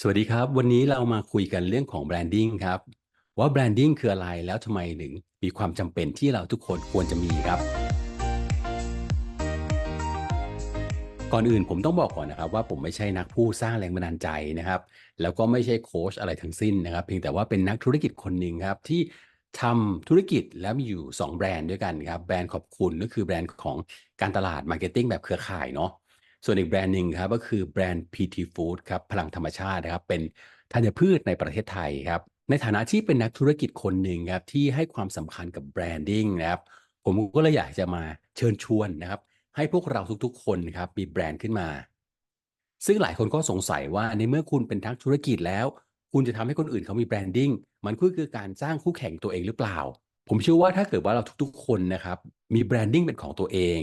สวัสดีครับ วันนี้เรามาคุยกันเรื่องของแบรนดิ้งครับ ว่าแบรนดิ้งคืออะไรแล้วทำไมถึงมีความจำเป็นที่เราทุกคนควรจะมีครับ ก่อนอื่นผมต้องบอกก่อนนะครับ ว่าผมไม่ใช่นักพูดสร้างแรงบันดาลใจนะครับ แล้วก็ไม่ใช่โค้ชอะไรทั้งสิ้นนะครับ เพียงแต่ว่าเป็นนักธุรกิจคนหนึ่งครับที่ทำธุรกิจแล้วมีอยู่ 2 แบรนด์ด้วยกันครับ แบรนด์ขอบคุณก็คือแบรนด์ของการตลาดมาร์เก็ตติ้งแบบเครือข่ายเนาะ ส่วนอีกแบรนด์หนึ่งครับก็คือแบรนด์ PT Food ครับพลังธรรมชาตินะครับเป็นธัญพืชในประเทศไทยครับในฐานะที่เป็นนักธุรกิจคนหนึ่งครับที่ให้ความสำคัญกับแบรนดิ้งนะครับผมก็เลยอยากจะมาเชิญชวนนะครับ ให้พวกเราทุกๆ คนครับมีแบรนด์ขึ้นมา ซึ่งหลายคนก็สงสัยว่าในเมื่อคุณเป็นทักธุรกิจแล้ว คุณจะทำให้คนอื่นเขามีแบรนดิ้งมันก็คือการสร้างคู่แข่งตัวเองหรือเปล่า ผมเชื่อว่าถ้าเกิดว่าเราทุกๆ คนนะครับมีแบรนดิ้งเป็นของตัวเอง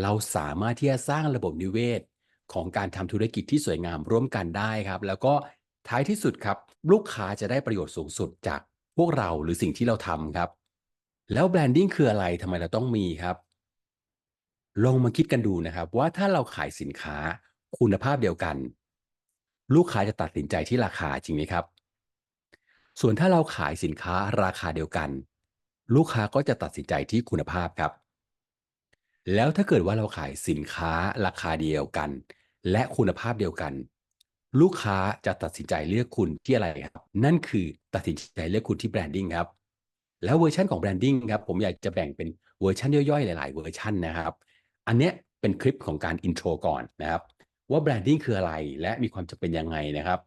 เราสามารถที่จะสร้างระบบนิเวศ ของการทำธุรกิจที่สวยงามร่วมกันได้ครับ แล้วก็ท้ายที่สุดครับ ลูกค้าจะได้ประโยชน์สูงสุดจากพวกเราหรือสิ่งที่เราทำครับ แล้วแบรนดิ้งคืออะไรทำไมเราต้องมีครับ ลองมาคิดกันดูนะครับ ว่าถ้าเราขายสินค้าคุณภาพเดียวกัน ลูกค้าจะตัดสินใจที่ราคาจริงไหมครับ ส่วนถ้าเราขายสินค้าราคาเดียวกัน ลูกค้าก็จะตัดสินใจที่คุณภาพครับ แล้วถ้าเกิดว่าเราขายสินค้าราคาเดียวกัน และคุณภาพเดียวกัน ลูกค้าจะตัดสินใจเลือกคุณที่อะไรครับ นั่นคือตัดสินใจเลือกคุณที่แบรนดิ้งครับ แล้วเวอร์ชันของแบรนดิ้งครับผมอยากจะแบ่งเป็นเวอร์ชันย่อยๆ หลาย ๆ เวอร์ชันนะครับ อันเนี้ยเป็นคลิปของการอินโทรก่อนนะครับ ว่าแบรนดิ้งคืออะไรและมีความจำเป็นยังไงนะครับ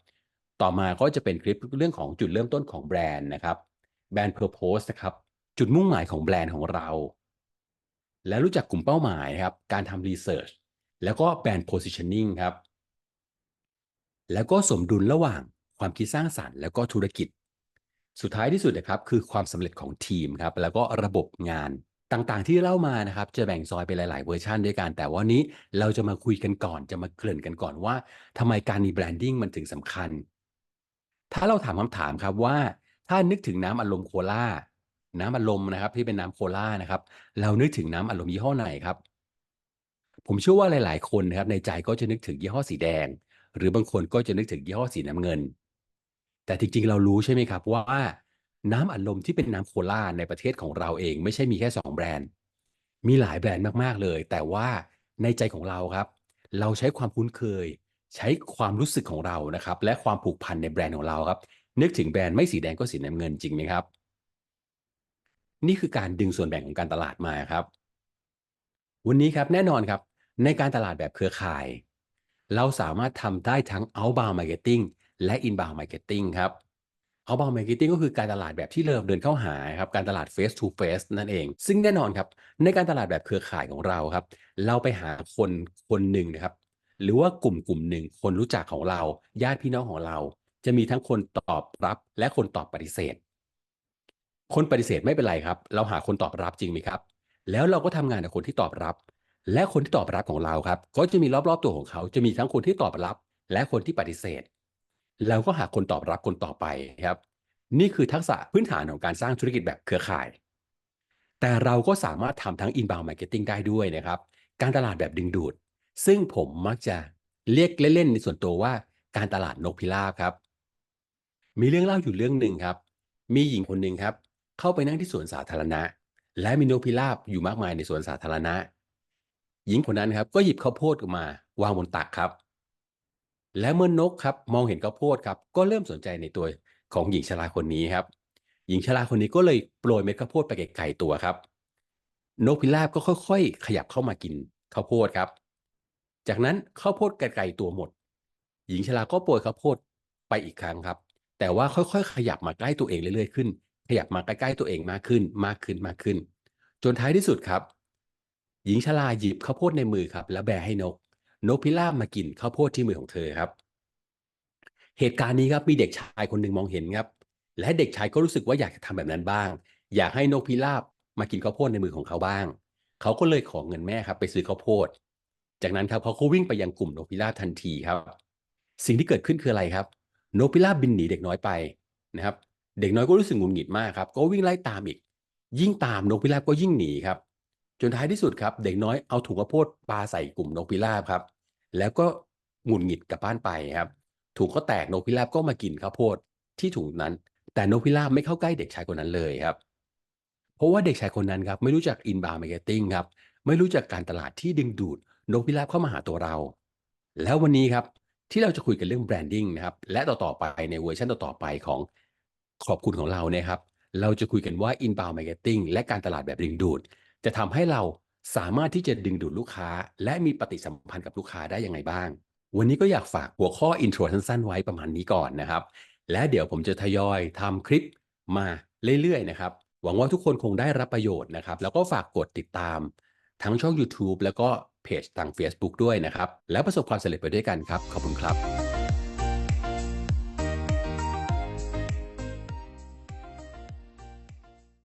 ต่อมาก็จะเป็นคลิปเรื่องของจุดเริ่มต้นของแบรนด์นะครับแบรนด์เพอร์โพสนะครับจุดมุ่งหมายของแบรนด์ของเรา และรู้จักกลุ่มเป้าหมายครับ การทำรีเสิร์ชแล้วก็แบรนด์โพซิชันนิ่งครับ แล้วก็สมดุลระหว่างความคิดสร้างสรรค์แล้วก็ธุรกิจ สุดท้ายที่สุดนะครับ คือความสำเร็จของทีมครับ แล้วก็ระบบงานต่างๆ ที่เล่ามานะครับ จะแบ่งซอยเป็นหลาย ๆ เวอร์ชันด้วยกัน แต่วันนี้เราจะมาคุยกันก่อน จะมาเกริ่นกันก่อนว่าทำไมการมีแบรนดิ้งมันถึงสำคัญ ถ้าเราถามคำถามครับว่า ถ้านึกถึงน้ำอัดลมโคลา น้ำอัดลมนะครับ ที่เป็นน้ำโคลานะครับ เรานึกถึงน้ำอัดลมยี่ห้อไหนครับ ผมเชื่อว่าหลาย ๆ คนนะครับ ในใจก็จะนึกถึงยี่ห้อสีแดง หรือบางคนก็จะนึกถึงยี่ห้อสีน้ำเงิน แต่จริง ๆ เรารู้ใช่ไหมครับว่าน้ำอัดลมที่เป็นน้ำโคลาในประเทศของเราเอง ไม่ใช่มีแค่ 2 แบรนด์ มีหลายแบรนด์มากๆเลย แต่ว่าในใจของเราครับ เราใช้ความคุ้นเคย ใช้ความรู้สึกของเรานะครับ และความผูกพันในแบรนด์ของเราครับ นึกถึงแบรนด์ไม่สีแดงก็สีน้ำเงินจริงไหมครับ นี่คือการดึงส่วนแบ่งของการตลาดมาครับ วันนี้ครับแน่นอนครับ ในการตลาดแบบเครือข่าย เราสามารถทำได้ทั้ง outbound marketing และ inbound marketing ครับ outbound marketing ก็คือการตลาดแบบที่เราเดินเข้าหาครับการตลาด face to face นั่นเอง ซึ่งแน่นอนครับ ในการตลาดแบบเครือข่ายของเราครับ เราไปหาคนคนหนึ่งนะครับ หรือว่ากลุ่มกลุ่มหนึ่งคนรู้จักของเรา ญาติพี่น้องของเรา จะมีทั้งคนตอบรับและคนตอบปฏิเสธ คนปฏิเสธไม่เป็นไรครับ เราหาคนตอบรับจริงไหมครับ แล้วเราก็ทำงานกับคนที่ตอบรับ และคนที่ตอบรับของเราครับ ก็จะมีรอบๆตัวของเขา จะมีทั้งคนที่ตอบรับ และคนที่ปฏิเสธเราก็หาคนตอบรับคนต่อไปครับ นี่คือทักษะพื้นฐานของการสร้างธุรกิจแบบเครือข่าย แต่เราก็สามารถทำทั้ง inbound marketing ได้ด้วยนะครับ การตลาดแบบดึงดูด ซึ่งผมมักจะเรียกเล่นๆในส่วนตัวว่าการตลาดนกพิราบครับ มีเรื่องเล่าอยู่เรื่องหนึ่งครับ มีหญิงคนหนึ่งครับ เข้าไปนั่งที่สวนสาธารณะ และมีนกพิราบอยู่มากมายในสวนสาธารณะ หญิงคนนั้นครับก็หยิบข้าวโพดออกมาวางบนตักครับ และเมื่อนกครับมองเห็นข้าวโพดครับก็เริ่มสนใจในตัวของหญิงชราคนนี้ครับ หญิงชราคนนี้ก็เลยโปรยเม็ดข้าวโพดไปไกลๆตัวครับ นกพิราบก็ค่อย ๆ ขยับเข้ามากินข้าวโพดครับ จากนั้นข้าวโพดไกลๆตัวหมด หญิงชราก็โปรยข้าวโพดไปอีกครั้งครับ แต่ว่าค่อยๆ ขยับมาใกล้ตัวเองเรื่อยๆขึ้น ขยับมาใกล้ๆตัวเองมากขึ้นมากขึ้นมากขึ้น จนท้ายที่สุดครับ หญิงชราหยิบข้าวโพดในมือครับ แล้วแบให้นก นกพิราบมากินข้าวโพดที่มือของเธอครับ เหตุการณ์นี้ครับมีเด็กชายคนหนึ่งมองเห็นครับ และเด็กชายก็รู้สึกว่าอยากจะทำแบบนั้นบ้าง อยากให้นกพิราบมากินข้าวโพดในมือของเขาบ้าง เขาก็เลยขอเงินแม่ครับไปซื้อข้าวโพด จากนั้นครับเขาก็วิ่งไปยังกลุ่มนกพิราบทันทีครับ สิ่งที่เกิดขึ้นคืออะไรครับ นกพิราบบินหนีเด็กน้อยไปนะครับ เด็กน้อยก็รู้สึกหงุดหงิดมากครับ ก็วิ่งไล่ตามอีก ยิ่งตามนกพิราบก็ยิ่งหนีครับ จนท้ายที่สุดครับ เด็กน้อยเอาถุงข้าวโพดปลาใส่กลุ่มนกพิราบครับ แล้วก็หงุดหงิดกลับบ้านไปครับ ถุงก็แตกนกพิราบก็มากินข้าวโพดที่ถุงนั้น แต่นกพิราบไม่เข้าใกล้เด็กชายคนนั้นเลยครับ เพราะว่าเด็กชายคนนั้นครับไม่รู้จัก inbound marketing ครับ ไม่รู้จักการตลาดที่ดึงดูดนกพิราบเข้ามาหาตัวเรา แล้ววันนี้ครับที่เราจะคุยกันเรื่อง branding นะครับ และต่อๆไปในเวอร์ชันต่อๆไปของ ขอบคุณของเราเนี่ยครับ เราจะคุยกันว่า inbound marketing และการตลาดแบบดึงดูด จะทำให้เราสามารถที่จะดึงดูดลูกค้า และมีปฏิสัมพันธ์กับลูกค้าได้ยังไงบ้าง วันนี้ก็อยากฝากหัวข้อ intro สั้นๆไว้ประมาณนี้ก่อนนะครับ และเดี๋ยวผมจะทยอยทำคลิปมาเรื่อยๆนะครับ หวังว่าทุกคนคงได้รับประโยชน์นะครับ แล้วก็ฝากกดติดตาม ทั้งช่อง YouTube แล้วก็เพจทาง Facebook ด้วยนะครับ แล้วประสบความสำเร็จไปด้วยกันครับ ขอบคุณครับ